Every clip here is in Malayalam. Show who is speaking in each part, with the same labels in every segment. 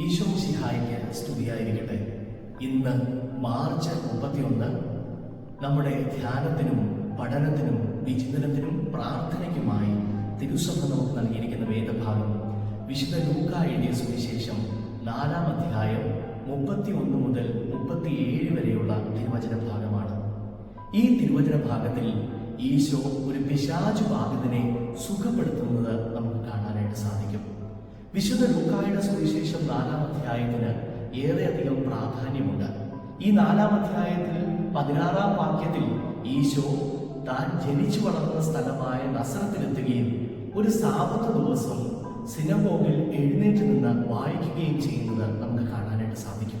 Speaker 1: ഈശോ സിഹായിക്ക് സ്തുതിയായിരിക്കട്ടെ. ഇന്ന് മാർച്ച് മുപ്പത്തിയൊന്ന്. നമ്മുടെ ധ്യാനത്തിനും പഠനത്തിനും വിചിന്തനത്തിനും പ്രാർത്ഥനയ്ക്കുമായി തിരുസഭ നമുക്ക് നൽകിയിരിക്കുന്ന വേദഭാഗം. വിശുദ്ധ ലൂക്ക എഴുതിയ സുവിശേഷം നാലാം അധ്യായം മുപ്പത്തി ഒന്ന് മുതൽ മുപ്പത്തിയേഴ് വരെയുള്ള തിരുവചന ഭാഗമാണ് ഈ തിരുവചന ഭാഗത്തിൽ ഈശോ ഒരു പിശാചു ബാധിതനെ സുഖപ്പെടുത്തുന്നത് നമുക്ക് കാണാനായിട്ട് സാധിക്കും. വിശുദ്ധ ലൂക്കായുടെ സുവിശേഷം നാലാം അധ്യായത്തിന് ഏറെയധികം പ്രാധാന്യമുണ്ട്. ഈ നാലാം അധ്യായത്തിൽ പതിനാറാം വാക്യത്തിൽ ഈശോ താൻ ജനിച്ചു വളർന്ന സ്ഥലമായ നസറത്തിലെത്തുകയും ഒരു സാപത്ത് ദിവസം സിനഗോഗിൽ എഴുന്നേറ്റ് നിന്ന് വായിക്കുകയും ചെയ്യുന്നത് നമുക്ക് കാണാനായിട്ട് സാധിക്കും.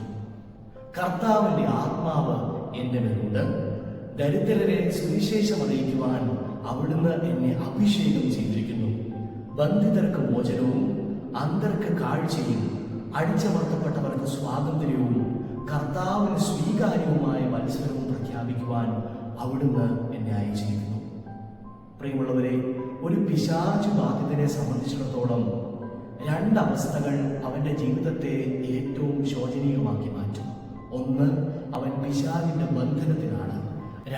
Speaker 1: കർത്താവിന്റെ ആത്മാവ് എന്റെ മേലുണ്ട് ദരിദ്രരെ സുവിശേഷം അറിയിക്കുവാൻ അവിടുന്ന് എന്നെ അഭിഷേകം ചെയ്തിരിക്കുന്നു. ബന്ധിതർക്ക് മോചനവും അന്തർക്ക് കാഴ്ചയും അടിച്ചമർത്തപ്പെട്ടവർക്ക് സ്വാതന്ത്ര്യവും കർത്താവിന് സ്വീകാര്യവുമായ മത്സരവും പ്രഖ്യാപിക്കുവാൻ അവിടുന്ന് എന്നെ അയച്ചിരിക്കുന്നു. പ്രിയമുള്ളവരെ ഒരു പിശാചു ബാധിതനെ സംബന്ധിച്ചിടത്തോളം രണ്ടവസ്ഥകൾ അവന്റെ ജീവിതത്തെ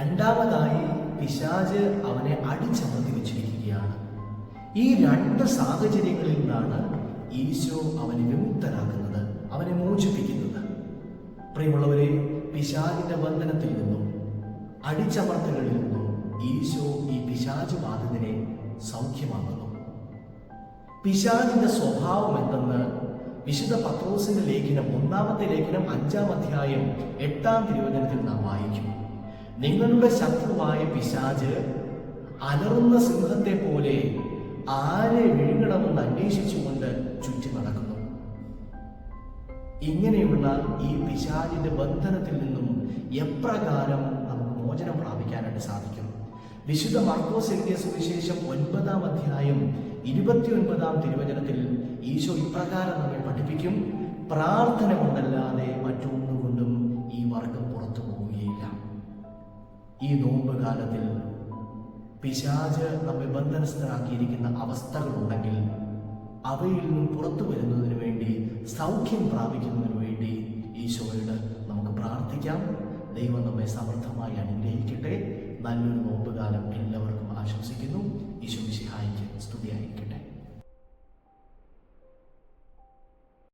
Speaker 1: രണ്ടാമതായി പിശാജ് അവനെ അടിച്ചമർത്തി വെച്ചിരിക്കുകയാണ് ഈ രണ്ട് സാഹചര്യങ്ങളിൽ നിന്നാണ് ഈശോ അവനെ വിമുക്തനാക്കുന്നത് അവനെ മോചിപ്പിക്കുന്നത്. പ്രിയമുള്ളവരെ പിശാജിന്റെ ബന്ധനത്തിൽ നിന്നും അടിച്ചമർത്തലുകളിൽ നിന്നും ഈശോ ഈ പിശാജ് ബാധിതനെ സൗഖ്യമാക്കുന്നു. പിശാജിന്റെ സ്വഭാവം എന്തെന്ന് വിശുദ്ധ പത്രോസിന്റെ ലേഖനം ഒന്നാമത്തെ ലേഖനം അഞ്ചാം അധ്യായം എട്ടാം തിരുവചനത്തിൽ നാം വായിക്കും. നിങ്ങളുടെ ശത്രുവായ പിശാജ് അലറുന്ന സിംഹത്തെ പോലെ ആരെ വിഴുങ്ങണമെന്ന് അന്വേഷിച്ചുകൊണ്ട് ചുറ്റി നടക്കുന്നു. ഇങ്ങനെയുള്ള ഈ പിശാജിന്റെ ബന്ധനത്തിൽ നിന്നും എപ്രകാരം നമുക്ക് മോചനം പ്രാപിക്കാനായിട്ട് സാധിക്കും? വിശുദ്ധ മാർക്കോസ് എഴുതിയ സുവിശേഷം ഒൻപതാം അധ്യായം ഇരുപത്തിയൊൻപതാം തിരുവചനത്തിൽ ഈശോ ഇപ്രകാരം നമ്മെ പഠിപ്പിക്കും. പ്രാർത്ഥന കൊണ്ടല്ലാതെ പിശാച് നമ്മെ ബന്ധനസ്ഥരാക്കിയിരിക്കുന്ന അവസ്ഥകളുണ്ടെങ്കിൽ അവയിൽ നിന്നും പുറത്തു വരുന്നതിന് വേണ്ടി സൗഖ്യം പ്രാപിക്കുന്നതിന് വേണ്ടി ഈശോയോട് നമുക്ക് പ്രാർത്ഥിക്കാം. ദൈവം നമ്മെ സമൃദ്ധമായി അനുഗ്രഹിക്കട്ടെ. നല്ലൊരു നോമ്പുകാലം എല്ലാവർക്കും ആശംസിക്കുന്നു.